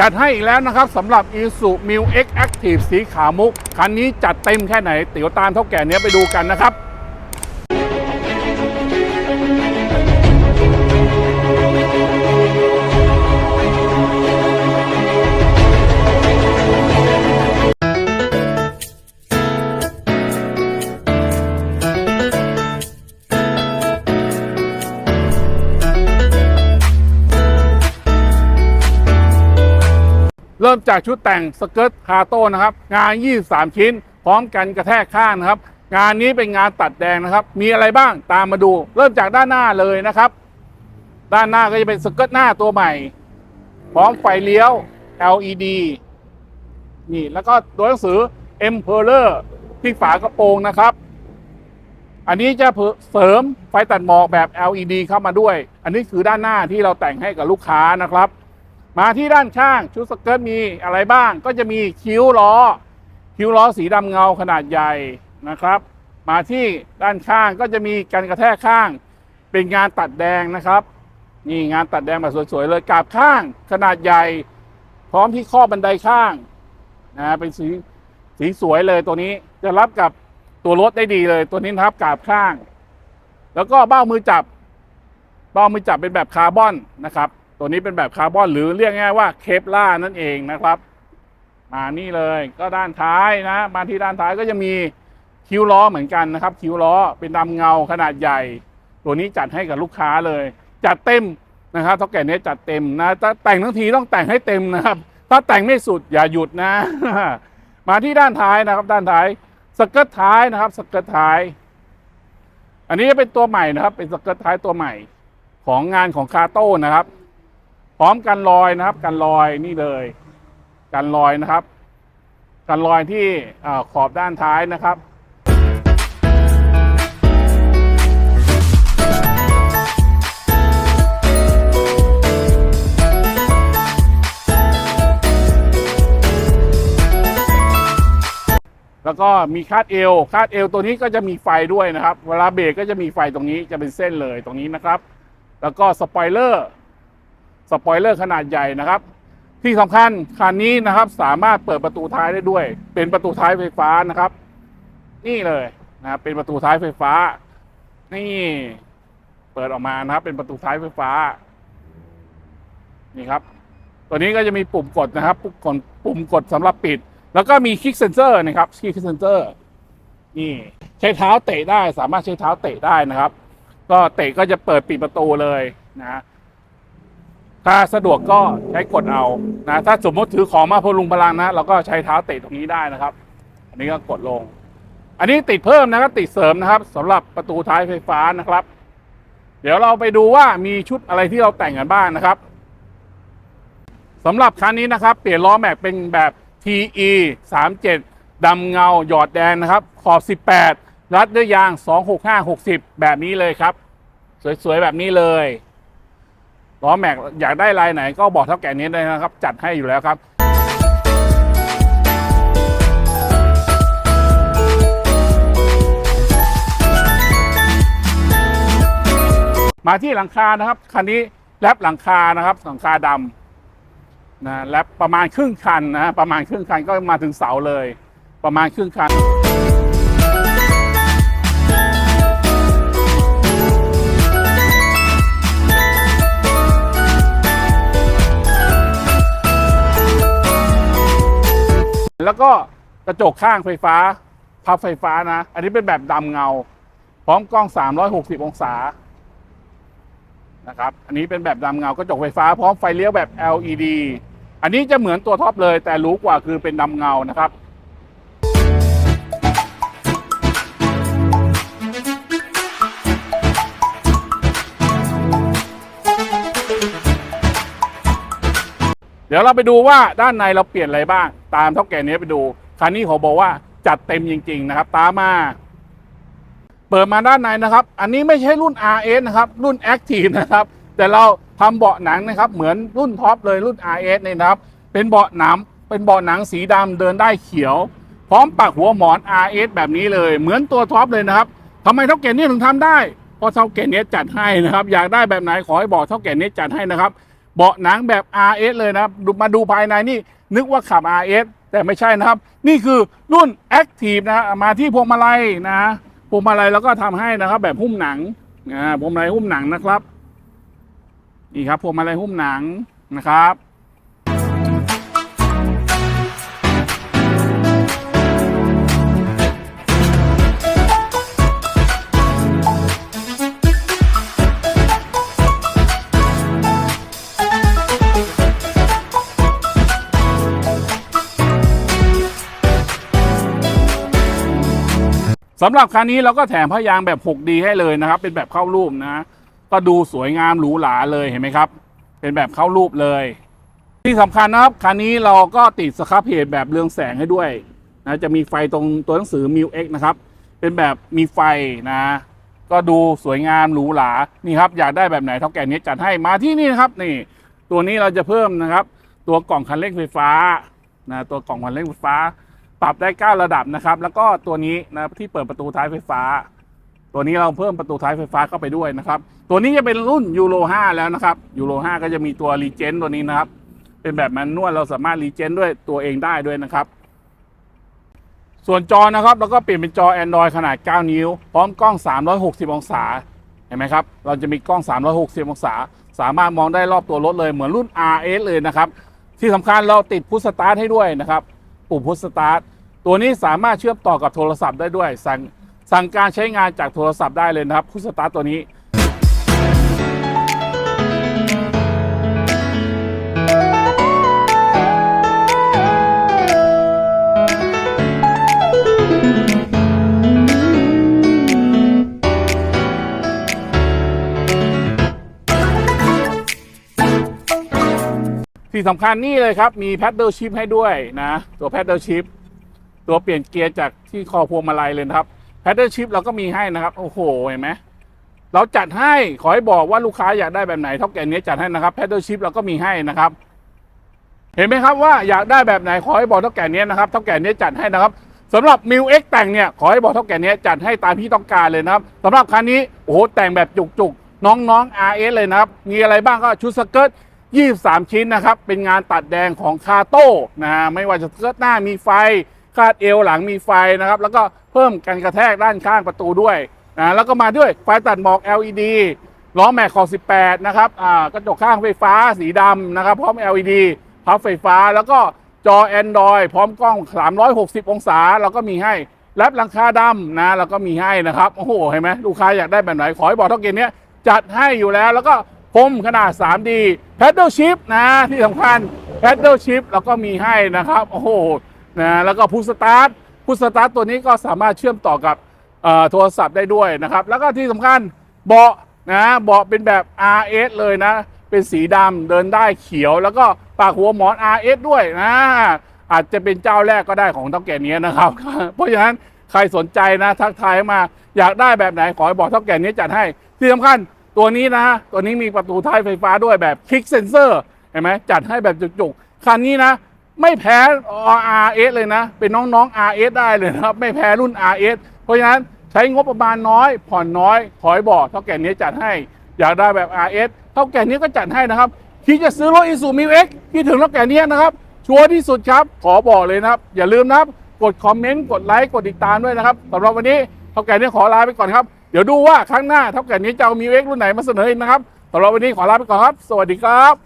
จัดให้อีกแล้วนะครับสำหรับ i s u m i l X Active สีขาวมุก คันนี้จัดเต็มแค่ไหนเดี๋ยวตามเท่าแก่เนี้ยไปดูกันนะครับ มจากชุดแต่งสเกิร์ตคาโต้นะครับ งาน 23 ชิ้น พร้อมกันกระแทกข้างนะครับ งานนี้เป็นงานตัดแดงนะครับ มีอะไรบ้างตามมาดู เริ่มจากด้านหน้าเลยนะครับ ด้านหน้าก็จะเป็นสเกิร์ตหน้าตัวใหม่ พร้อมไฟเลี้ยว LED นี่แล้วก็ตัวหนังสือ Emperor ที่ฝากระโปรงนะครับ อันนี้จะเสริมไฟตัดหมอกแบบ LED เข้ามาด้วย อันนี้คือด้านหน้าที่เราแต่งให้กับลูกค้านะครับ มาที่ด้านข้างชุดสเกิร์ตมีอะไรบ้าง ก็จะมีคิ้วล้อ คิ้วล้อสีดำเงาขนาดใหญ่นะครับ มาที่ด้านข้างก็จะมีการกระแทกข้าง เป็นงานตัดแดงนะครับ นี่งานตัดแดงแบบสวยๆเลยกาบข้างขนาดใหญ่ พร้อมที่ข้อบันไดข้างนะเป็นสีสีสวยเลยตัวนี้จะรับกับตัวรถได้ดีเลยตัวนี้นะครับกาบข้าง แล้วก็เบ้ามือจับ เบ้ามือจับเป็นแบบคาร์บอนนะครับ ตัวนี้เป็นแบบคาร์บอนหรือเรียกง่ายว่าเคปล่านั่นเองนะครับมานี่เลยก็ด้านท้ายนะมาที่ด้านท้ายก็จะมีคิ้วล้อเหมือนกันนะครับ คิ้วล้อเป็นดำเงาขนาดใหญ่ ตัวนี้จัดให้กับลูกค้าเลย จัดเต็มนะครับเท่าแก่เนี้จัดเต็มนะถ้าแต่งทั้งทีต้องแต่งให้เต็มนะครับ ถ้าแต่งไม่สุดอย่าหยุดนะ มาที่ด้านท้ายนะครับ ด้านท้ายสเกิร์ตท้ายนะครับสเกิร์ตท้าย อันนี้เป็นตัวใหม่นะครับ เป็นสเกิร์ตท้ายตัวใหม่ ของงานของคาโต้นะครับ พร้อมกันรอยนะครับ กันรอยนี่เลย กันรอยนะครับ กันรอยที่ขอบด้านท้ายนะครับแล้วก็มีคาดเอว คาดเอวตัวนี้ก็จะมีไฟด้วยนะครับ เวลาเบรกก็จะมีไฟตรงนี้จะเป็นเส้นเลยตรงนี้นะครับ แล้วก็สปอยเลอร์ สปอยเลอร์ขนาดใหญ่นะครับ ที่สำคัญคันนี้นะครับสามารถเปิดประตูท้ายได้ด้วย เป็นประตูท้ายไฟฟ้านะครับ นี่เลยนะครับเป็นประตูท้ายไฟฟ้า นี่เปิดออกมานะครับ เป็นประตูท้ายไฟฟ้า นี่ครับ ตัวนี้ก็จะมีปุ่มกดนะครับ ปุ่มกดปุ่มกดสำหรับปิด แล้วก็มีคลิกเซนเซอร์นะครับคลิกเซนเซอร์นี่ใช้เท้าเตะได้ สามารถใช้เท้าเตะได้นะครับ ก็เตะก็จะเปิดปิดประตูเลยนะ ถ้าสะดวกก็ใช้กดเอานะถ้าสมมติถือของมาพลุงพลังนะเราก็ใช้เท้าเตะตรงนี้ได้นะครับ อันนี้ก็กดลง อันนี้ติดเพิ่มนะครับติดเสริมนะครับสำหรับประตูท้ายไฟฟ้านะครับ เดี๋ยวเราไปดูว่ามีชุดอะไรที่เราแต่งกันบ้างนะครับสำหรับคันนี้นะครับ เปลี่ยนล้อแม็กเป็นแบบ TE 37ดำเงาหยอดแดงนะครับ ขอบ 18 รัดด้วยยาง 265 60 แบบนี้เลยครับ สวยๆแบบนี้เลย ล้อแม็กอยากได้ลายไหนก็บอกเท่าแก่นี้เลยนะครับ จัดให้อยู่แล้วครับมาที่หลังคานะครับคันนี้แรปหลังคานะครับหลังคาดำนะแรปประมาณครึ่งคันนะประมาณครึ่งคันก็มาถึงเสาเลย ประมาณครึ่งคัน แล้วก็กระจกข้างไฟฟ้า พับไฟฟ้านะ อันนี้เป็นแบบดำเงา พร้อมกล้อง 360 องศานะครับ อันนี้เป็นแบบดำเงากระจกไฟฟ้าพร้อมไฟเลี้ยวแบบ LED อันนี้จะเหมือนตัวท็อปเลยแต่รู้กว่าคือเป็นดำเงานะครับ ดี๋ยวเราไปดูว่าด้านในเราเปลี่ยนอะไรบ้าง ตามเท่าแก่นี้ไปดูคันนี้เขาบอกว่าจัดเต็มจริง ๆ นะครับ ตามมาเปิดมาด้านในนะครับ อันนี้ไม่ใช่รุ่น RS นะครับ รุ่น Active นะครับ แต่เราทำเบาะหนังนะครับ เหมือนรุ่นท็อปเลยรุ่น RS เนี่ยนะครับ เป็นเบาะหนัง เป็นเบาะหนังสีดำเดินได้เขียว พร้อมปักหัวหมอน RS แบบนี้เลย เหมือนตัวท็อปเลยนะครับทำไมเท่าแก่นี้ถึงทำได้ เพราะเท่าแก่นี้จัดให้นะครับ อยากได้แบบไหนขอให้บอกเท่าแก่นี้จัดให้นะครับ เบาะหนังแบบ RS เลยนะครับมาดูภายในนี่นึกว่าขับ RS แต่ไม่ใช่นะครับ นี่คือรุ่น Active นะมาที่พวงมาลัยนะพวงมาลัยแล้วก็ทำให้นะครับ แบบหุ้มหนังอ่าพวงมาลัยหุ้มหนังนะครับ นี่ครับพวงมาลัยหุ้มหนังนะครับ สำหรับคันนี้เราก็แถมพยางแบบ 6D ให้เลยนะครับ เป็นแบบเข้ารูปนะ ก็ดูสวยงามหรูหราเลยเห็นไหมครับ เป็นแบบเข้ารูปเลย ที่สำคัญนะครับคันนี้เราก็ติดสครับเพจแบบเรืองแสงให้ด้วยนะจะมีไฟตรงตัวหนังสือ m ิว X นะครับ เป็นแบบมีไฟนะ ก็ดูสวยงามหรูหรานี่ครับ อยากได้แบบไหนเท่าแก่นี้จัดให้มาที่นี่นะครับนี่ ตัวนี้เราจะเพิ่มนะครับ ตัวกล่องคันเร่งไฟฟ้านะตัวกล่องคันเร่งไฟฟ้า ปรับได้ 9 ระดับนะครับ แล้วก็ตัวนี้นะที่เปิดประตูท้ายไฟฟ้า ตัวนี้เราเพิ่มประตูท้ายไฟฟ้าเข้าไปด้วยนะครับ ตัวนี้จะเป็นรุ่นยูโร5แล้วนะครับยูโร5ก็จะมีตัวรีเจนตัวนี้นะครับ เป็นแบบแมนนวลเราสามารถรีเจนด้วยตัวเองได้ด้วยนะครับ ส่วนจอนะครับเราก็เปลี่ยนเป็นจอ Android ขนาด 9 นิ้ว พร้อมกล้อง 360 องศาเห็นไหมครับ เราจะมีกล้อง 360 องศา สามารถมองได้รอบตัวรถเลยเหมือนรุ่น RS เลยนะครับ ที่สำคัญเราติดพุทสตาร์ทให้ด้วยนะครับ ปุ่มพุทสตาร์ทตัวนี้สามารถเชื่อมต่อกับโทรศัพท์ได้ด้วย สั่งสั่งการใช้งานจากโทรศัพท์ได้เลยนะครับพุทสตาร์ทตัวนี้ ที่สำคัญนี่เลยครับ มีแพดเดิลชิพให้ด้วยนะ ตัวแพดเดิลชิพตัวเปลี่ยนเกียร์จากที่คอพวงมาลัยเลยครับแพดเดิลชิพเราก็มีให้นะครับ โอ้โหเห็นไหมเราจัดให้ขอให้บอกว่าลูกค้าอยากได้แบบไหนเท่าแก่นี้จัดให้นะครับแพดเดิลชิพเราก็มีให้นะครับ เห็นไหมครับว่าอยากได้แบบไหนขอให้บอกเท่าแก่นี้นะครับเท่าแก่นี้จัดให้นะครับสำหรับมิวเอ็กแต่งเนี่ยขอให้บอกเท่าแก่นี้จัดให้ตามที่ต้องการเลยนะครับสำหรับคันนี้โอ้โหแต่งแบบจุกๆน้องๆ RS เลยนะครับมีอะไรบ้างก็ชุดสเกิร์ต 23 ชิ้นนะครับ เป็นงานตัดแดงของคาโต้นะฮะไม่ว่าจะเกิร์ตหน้ามีไฟ คาดเอวหลังมีไฟนะครับ แล้วก็เพิ่มกันกระแทกด้านข้างประตูด้วยนะแล้วก็มาด้วยไฟตัดหมอก LED ล้อแม็กขอบ18 นะครับอ่ากระจกข้างไฟฟ้าสีดำนะครับ พร้อม LED พับไฟฟ้าแล้วก็จอ Android พร้อมกล้อง 360 องศาเราก็มีให้แรปหลังคาดำนะเราก็มีให้นะครับ โอ้โหเห็นไหมลูกค้าอยากได้แบบไหน ขอให้บอกเท่าเกณฑ์เนี้ยจัดให้อยู่แล้วแล้วก็ พรมขนาด 3D Paddle Shift นะที่สำคัญ Paddle Shift เราก็มีให้นะครับ โอ้โหนะแล้วก็พุ s สตาร์ทพุ s สตาร์ทตัวนี้ก็สามารถเชื่อมต่อกับโทรศัพท์ได้ด้วยนะครับ แล้วก็ที่สำคัญเบาะนะเบาะเป็นแบบ RS เลยนะ เป็นสีดำเดินได้เขียว แล้วก็ปากหัวหมอน RS ด้วยนะอาจจะเป็นเจ้าแรกก็ได้ของเท่าแก่นี้นะครับ เพราะฉะนั้นใครสนใจนะทักทายมาอยากได้แบบไหนขอให้บอกเท่าแก่นี้จัดให้ที่สำคัญ ตัวนี้นะตัวนี้มีประตูท้ายไฟฟ้าด้วยแบบคลิกเซนเซอร์เห็นไหมจัดให้แบบจุกๆคันนี้นะ ไม่แพ้ RS เลยนะ เป็นน้องๆ RS ได้เลยนะครับ ไม่แพ้รุ่น RS เพราะฉะนั้นใช้งบประมาณน้อย ผ่อนน้อยขอให้บอกเท่าแก่นี้จัดให้อยากได้แบบ RS เท่าแก่นี้ก็จัดให้นะครับที่จะซื้อรถอีซูมิวเอ็กที่ถึงเท่าแก่นี้นะครับชัวร์ที่สุดครับ ขอบอกเลยนะครับ อย่าลืมนะครับ กดคอมเมนต์ กดไลค์ กดติดตามด้วยนะครับสำหรับวันนี้เท่าแก่นี้ขอลาไปก่อนครับ เดี๋ยวดูว่าครั้งหน้าเท่าแก่นี้จะเอามิวเอ็กรุ่นไหนมาเสนออีกนะครับสำหรับวันนี้ขอลาไปก่อนครับ สวัสดีครับ